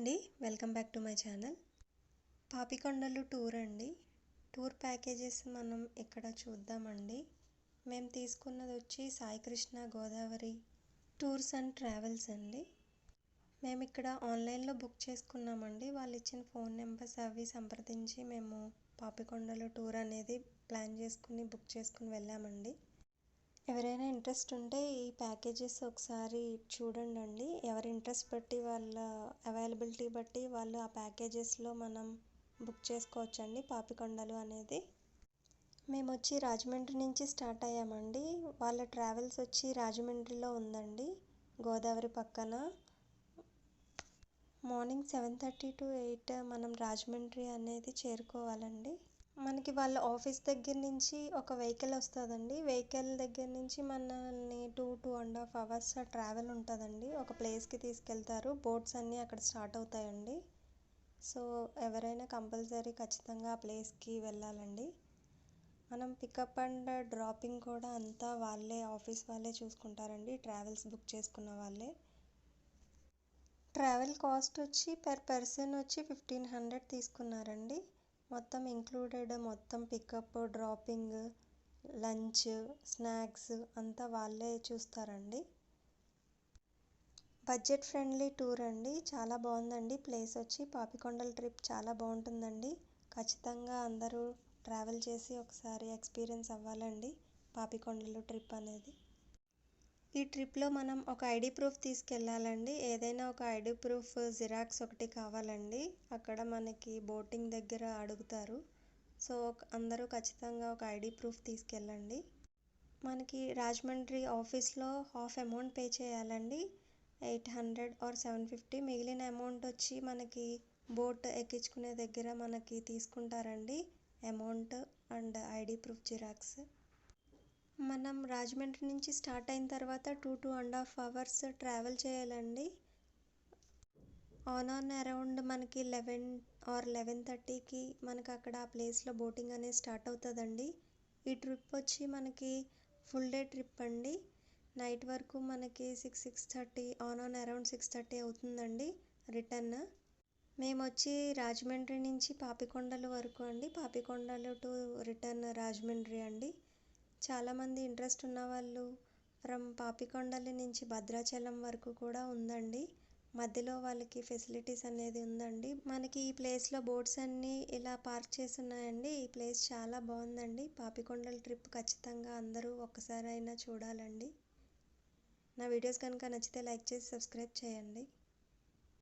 అండి. Welcome back to my channel. Papikondalu tour అండి. Tour packages మనం ఇక్కడ చూద్దామండి? మేము తీసుకున్నది వచ్చి Saikrishna Godavari tours and travels అండి. మేము ఇక్కడ ఆన్లైన్లో బుక్ చేసుకున్నామండి. వాళ్ళు ఇచ్చిన ఫోన్ నెంబర్స్ అవి సంప్రదించి మేము పాపికొండలు టూర్ అనేది ప్లాన్ చేసుకుని బుక్ చేసుకుని వెళ్ళామండి. ఎవరైనా ఇంట్రెస్ట్ ఉంటే ఈ ప్యాకేజెస్ ఒకసారి చూడండి అండి ఎవరి ఇంట్రెస్ట్ బట్టి వాళ్ళ అవైలబిలిటీ బట్టి వాళ్ళు ఆ ప్యాకేజెస్లో మనం బుక్ చేసుకోవచ్చండి పాపికొండలు అనేది. మేము వచ్చి రాజమండ్రి నుంచి స్టార్ట్ అయ్యామండి. వాళ్ళ ట్రావెల్స్ వచ్చి రాజమండ్రిలో ఉందండి గోదావరి పక్కన. Morning seven thirty to eight మనం రాజమండ్రి అనేది చేరుకోవాలండి. మనకి వాళ్ళ ఆఫీస్ దగ్గర నుంచి ఒక వెహికల్ వస్తుందండి. వెహికల్ దగ్గర నుంచి మనల్ని two two and half hours travel ఉంటుందండి. ఒక ప్లేస్కి తీసుకెళ్తారు. బోట్స్ అన్నీ అక్కడ స్టార్ట్ అవుతాయండి. సో ఎవరైనా కంపల్సరీ ఖచ్చితంగా ఆ ప్లేస్కి వెళ్ళాలండి. మనం పికప్ అండ్ డ్రాపింగ్ కూడా అంతా వాళ్ళే ఆఫీస్ వాళ్ళే చూసుకుంటారండి. ట్రావెల్స్ బుక్ చేసుకున్న వాళ్ళే. ట్రావెల్ కాస్ట్ వచ్చి పర్ పర్సన్ వచ్చి ఫిఫ్టీన్ హండ్రెడ్ తీసుకున్నారండి. మొత్తం ఇంక్లూడెడ్ మొత్తం పికప్ డ్రాపింగ్ లంచ్ స్నాక్స్ అంతా వాళ్ళే చూస్తారండి. బడ్జెట్ ఫ్రెండ్లీ టూర్ అండి. చాలా బాగుందండి. ప్లేస్ వచ్చి పాపికొండల ట్రిప్ చాలా బాగుంటుందండి. ఖచ్చితంగా అందరూ ట్రావెల్ చేసి ఒకసారి ఎక్స్పీరియన్స్ అవ్వాలండి. పాపికొండలు ట్రిప్ అనేది. ఈ ట్రిప్లో మనం ఒక ఐడి ప్రూఫ్ తీసుకెళ్ళాలండి. ఏదైనా ఒక ఐడి ప్రూఫ్ జిరాక్స్ ఒకటి కావాలండి. అక్కడ మనకి బోటింగ్ దగ్గర అడుగుతారు. సో అందరూ ఖచ్చితంగా ఒక ఐడి ప్రూఫ్ తీసుకెళ్ళండి. మనకి రాజమండ్రి ఆఫీస్లో హాఫ్ అమౌంట్ పే చేయాలండి. Eight hundred or seven fifty మిగిలిన అమౌంట్ వచ్చి మనకి బోట్ ఎక్కించుకునే దగ్గర మనకి తీసుకుంటారండి. Amount and ID proof xerox. మనం రాజమండ్రి నుంచి స్టార్ట్ అయిన తర్వాత two two and half hours travel చేయాలండి. ఆన్ ఆన్ అరౌండ్ మనకి లెవెన్ ఆర్ లెవెన్ థర్టీకి మనకి అక్కడ ఆ ప్లేస్లో బోటింగ్ అనేది స్టార్ట్ అవుతుందండి. ఈ ట్రిప్ వచ్చి మనకి ఫుల్ డే ట్రిప్ అండి. నైట్ వరకు మనకి six six thirty on on around six thirty అవుతుందండి రిటర్న్. మేము వచ్చి రాజమండ్రి నుంచి పాపికొండలు వరకు అండి. పాపికొండలు టు రిటర్న్ రాజమండ్రి అండి. చాలామంది ఇంట్రెస్ట్ ఉన్న వాళ్ళు ఫ్రమ్ పాపికొండలి నుంచి భద్రాచలం వరకు కూడా ఉందండి. మధ్యలో వాళ్ళకి ఫెసిలిటీస్ అనేది ఉందండి. మనకి ఈ ప్లేస్లో బోట్స్ అన్నీ ఇలా పార్క్ చేసి ఉన్నాయండి ఈ ప్లేస్ చాలా బాగుందండి. పాపికొండల ట్రిప్ ఖచ్చితంగా అందరూ ఒక్కసారైనా చూడాలండి. నా వీడియోస్ కనుక నచ్చితే లైక్ చేసి సబ్స్క్రైబ్ చేయండి.